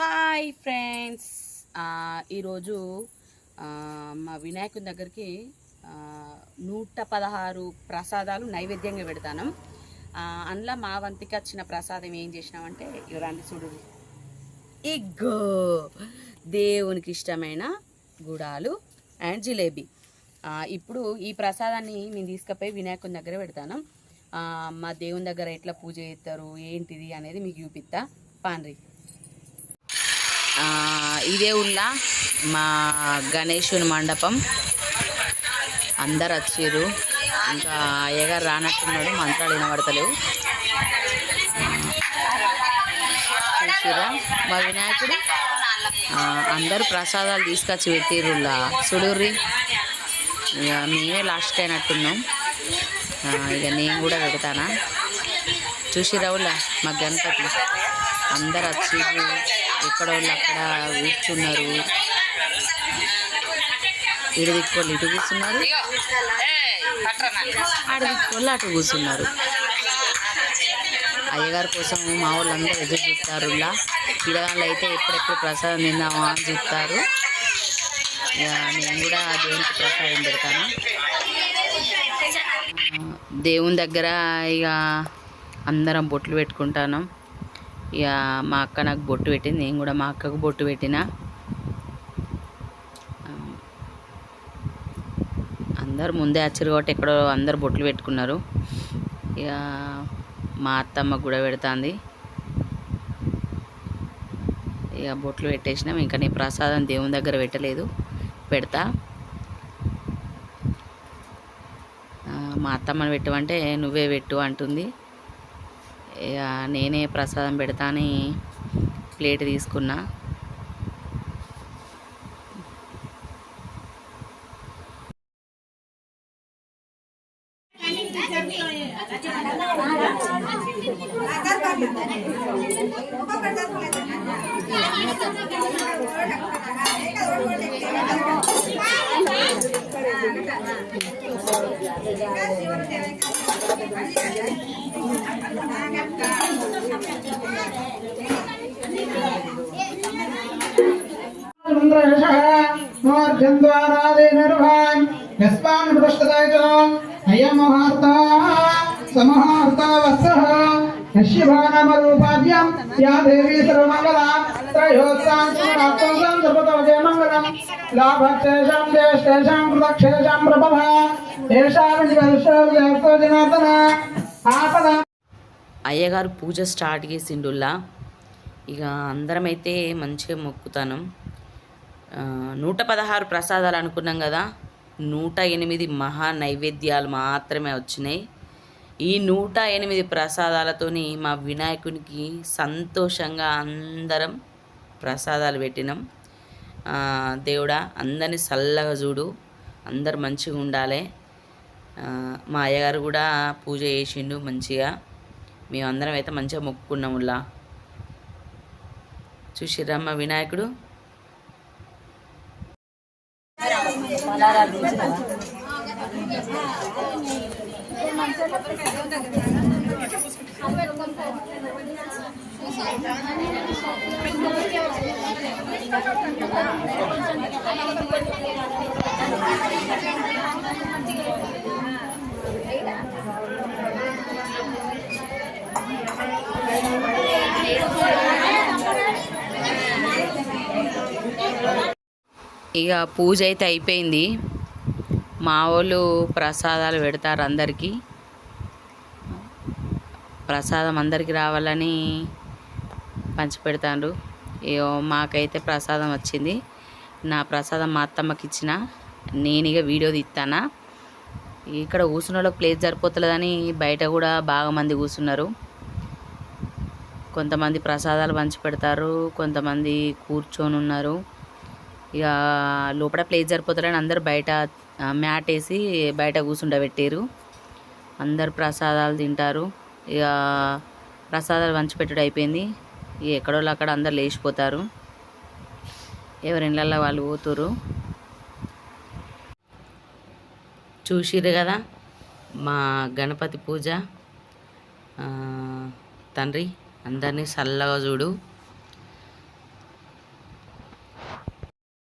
Hi friends ఈరోజు మా వినాయకుని దగ్గరికి నూట పదహారు ప్రసాదాలు నైవేద్యంగా పెడతాను. అందులో మా వంతికి వచ్చిన ప్రసాదం ఏం చేసినామంటే ఇవరాన్ని చూడు. ఇగ్గో దేవునికి ఇష్టమైన గుడాలు అండ్ జిలేబీ. ఇప్పుడు ఈ ప్రసాదాన్ని మేము తీసుకుపోయి వినాయకుని దగ్గర పెడతాను. మా దేవుని దగ్గర ఎట్లా పూజ చేస్తారు ఏంటిది అనేది మీకు చూపిస్తా. పాన్రీ. ఇదే ఉల్లా మా గణేశుని మండపం. అందరు వచ్చారు ఇంకా అయ్యగారు రానట్టున్నాడు మంత్రాలు వినబడతలేవు. చూసిరా మా వినాయకుడు? అందరూ ప్రసాదాలు తీసుకొచ్చి పెట్టిర్రులా చూడుర్రి ఇక మేమే లాస్ట్ అయినట్టున్నాం. ఇక నేను కూడా పెడతానా? చూసిరావులా మా గణపతి. అందరు వచ్చి ఎక్కడ వాళ్ళు అక్కడ కూర్చున్నారు. ఇటు దిక్కోళ్ళు ఇటు కూర్చున్నారు. ఆడ దిక్కోళ్ళు అటు కూర్చున్నారు. అయ్యగారి కోసం మా వాళ్ళందరూ ఎదురు చూస్తారు ఇలా. పిల్లగాళ్ళు అయితే ఎప్పుడెప్పుడు ప్రసాదం తిందామా అని చూస్తారు. ఇక నేను కూడా దేవునికి ప్రసాదం పెడతాను. దేవుని దగ్గర ఇక అందరం బొట్లు పెట్టుకుంటాను. ఇక మా అక్క నాకు బొట్టు పెట్టింది. నేను కూడా మా అక్కకు బొట్టు పెట్టిన. అందరు ముందే వచ్చారు కాబట్టి ఎక్కడో అందరు బొట్లు పెట్టుకున్నారు. ఇక మా అత్తమ్మ కూడా పెడుతుంది. ఇక బొట్లు పెట్టేసినాం. ఇంకా నీ ప్రసాదం దేవుని దగ్గర పెట్టలేదు. పెడతా. మా అత్తమ్మని పెట్టమంటే నువ్వే పెట్టు అంటుంది. నేనే ప్రసాదం పెడతాని ప్లేట్ తీసుకున్నా यस्मान् पृष्ठताय च अयमहार्ता समहार्ता वत्सः అయ్యగారు పూజ స్టార్ట్ చేసిండుల్లా. ఇక అందరమైతే మంచిగా మొక్కుతాను. నూట పదహారు ప్రసాదాలు అనుకున్నాం కదా. నూట ఎనిమిది మహా నైవేద్యాలు మాత్రమే వచ్చినాయి. ఈ నూట ఎనిమిది ప్రసాదాలతోని మా వినాయకునికి సంతోషంగా అందరం ప్రసాదాలు పెట్టినాం. దేవుడా అందరిని చల్లగా చూడు. అందరు మంచిగా ఉండాలి. మా అయ్యగారు కూడా పూజ చేసిండు మంచిగా. మేమందరం అయితే మంచిగా మొక్కుకున్నాములా చూసిర్రా వినాయకుడు? ఇక పూజ అయితే అయిపోయింది. మా వాళ్ళు ప్రసాదాలు పెడతారు అందరికీ. ప్రసాదం అందరికీ రావాలని పంచిపెడతాడు ఇగో మాకైతే ప్రసాదం వచ్చింది. నా ప్రసాదం మా అత్తమ్మకి ఇచ్చిన. నేను ఇక వీడియో తీస్తానా ఇక్కడ కూర్చున్న ప్లేస్ సరిపోతలేదని బయట కూడా బాగా మంది కూర్చున్నారు కొంతమంది ప్రసాదాలు పంచి పెడతారు కొంతమంది కూర్చొని ఉన్నారు ఇక లోపల ప్లేస్ సరిపోతారని అందరు బయట మ్యాట్ వేసి బయట కూర్చుండబెట్టారు అందరు ప్రసాదాలు తింటారు. ఇక ప్రసాదాలు పంచిపెట్టుడు అయిపోయింది. ఇక ఎక్కడోళ్ళు అక్కడ అందరు లేచిపోతారు. ఎవరి ఇళ్ళల్లో వాళ్ళు పోతురు చూసిర్రు కదా మా గణపతి పూజ. తండ్రి అందరినీ చల్లగా చూడు.